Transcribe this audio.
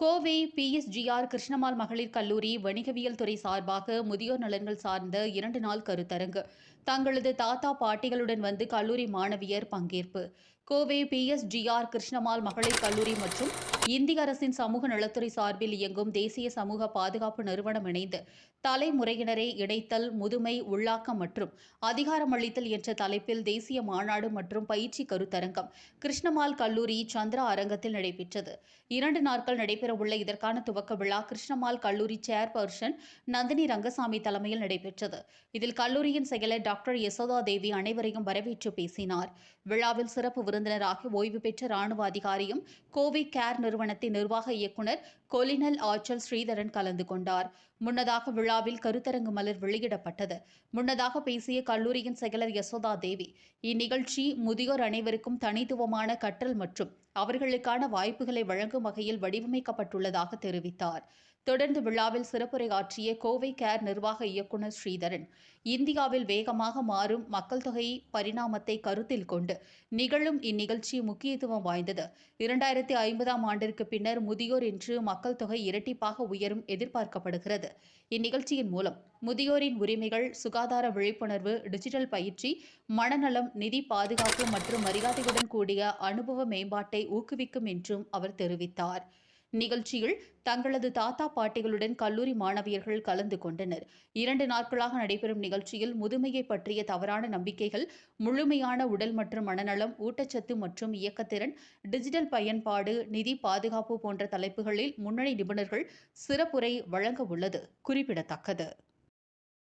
Kovai PSGR Krishnammal மகளிர் கல்லூரி வணிகவியல் துறை சார்பாக முதியோர் நலன்கள் சார்ந்த இரண்டு நாள் கருத்தரங்கு. தங்களது தாத்தா பாட்டிகளுடன் வந்து கல்லூரி மாணவியர் பங்கேற்பு. கோவை பிஎஸ்ஜிஆர் கிருஷ்ணமால் மகளிர் கல்லூரி மற்றும் இந்திய அரசின் சமூக நலத்துறை சார்பில் இயங்கும் தேசிய சமூக பாதுகாப்பு நிறுவனம் இணைந்து தலைமுறையினரை இணைத்தல் முதுமை உள்ளாக்கம் மற்றும் அதிகாரமளித்தல் என்ற தலைப்பில் தேசிய மாநாடு மற்றும் பயிற்சி கருத்தரங்கம் கிருஷ்ணமால் கல்லூரி சந்திரா அரங்கத்தில் நடைபெற்றது. இரண்டு நாட்கள் நடைபெறவுள்ள இதற்கான துவக்க விழா கிருஷ்ணமால் கல்லூரி சேர்பர்சன் நந்தினி ரங்கசாமி தலைமையில் நடைபெற்றது. இதில் கல்லூரியின் செயலர் டாக்டர் யசோதா தேவி அனைவரையும் வரவேற்று பேசினார். விழாவில் சிறப்பு விருந்தினராக ஓய்வு பெற்ற ராணுவ அதிகாரியும் கோவை கேர் நிறுவனத்தின் நிர்வாக இயக்குநர் கொலினல் ஆச்சல் ஸ்ரீதரன் கலந்து கொண்டார். முன்னதாக விழாவில் கருத்தரங்கு மலர் வெளியிடப்பட்டது. முன்னதாக பேசிய கல்லூரியின் செயலர் யசோதா தேவி இந்நிகழ்ச்சி முதியோர் அனைவருக்கும் தனித்துவமான கற்றல் மற்றும் அவர்களுக்கான வாய்ப்புகளை வழங்கும் வகையில் வடிவமைக்கப்பட்டுள்ளதாக தெரிவித்தார். தொடர்ந்து விழாவில் சிறப்புரையாற்றிய கோவை கேர் நிர்வாக இயக்குநர் ஸ்ரீதரன் இந்தியாவில் வேகமாக மாறும் மக்கள் தொகை பரிணாமத்தை கருத்தில் கொண்டு நிகழும் இந்நிகழ்ச்சி முக்கியத்துவம் வாய்ந்தது. இரண்டாயிரத்தி ஐம்பதாம் ஆண்டிற்கு பின்னர் முதியோர் என்று மக்கள் தொகை இரட்டிப்பாக உயரும் எதிர்பார்க்கப்படுகிறது. இந்நிகழ்ச்சியின் மூலம் முதியோரின் உரிமைகள் சுகாதார விழிப்புணர்வு டிஜிட்டல் பயிற்சி மனநலம் நிதி பாதுகாப்பு மற்றும் மரியாதையுடன் கூடிய அனுபவ மேம்பாட்டை ஊக்குவிக்கும் என்றும் அவர் தெரிவித்தார். நிகழ்ச்சியில் தங்களது தாத்தா பாட்டிகளுடன் கல்லூரி மாணவியர்கள் கலந்து கொண்டனர். இரண்டு நாட்களாக நடைபெறும் நிகழ்ச்சியில் முதுமையை பற்றிய தவறான நம்பிக்கைகள் முழுமையான உடல் மற்றும் மனநலம் ஊட்டச்சத்து மற்றும் இயக்கத்திறன் டிஜிட்டல் பயன்பாடு நிதி பாதுகாப்பு போன்ற தலைப்புகளில் முன்னணி நிபுணர்கள் சிறப்புரை வழங்க உள்ளது குறிப்பிடத்தக்கது.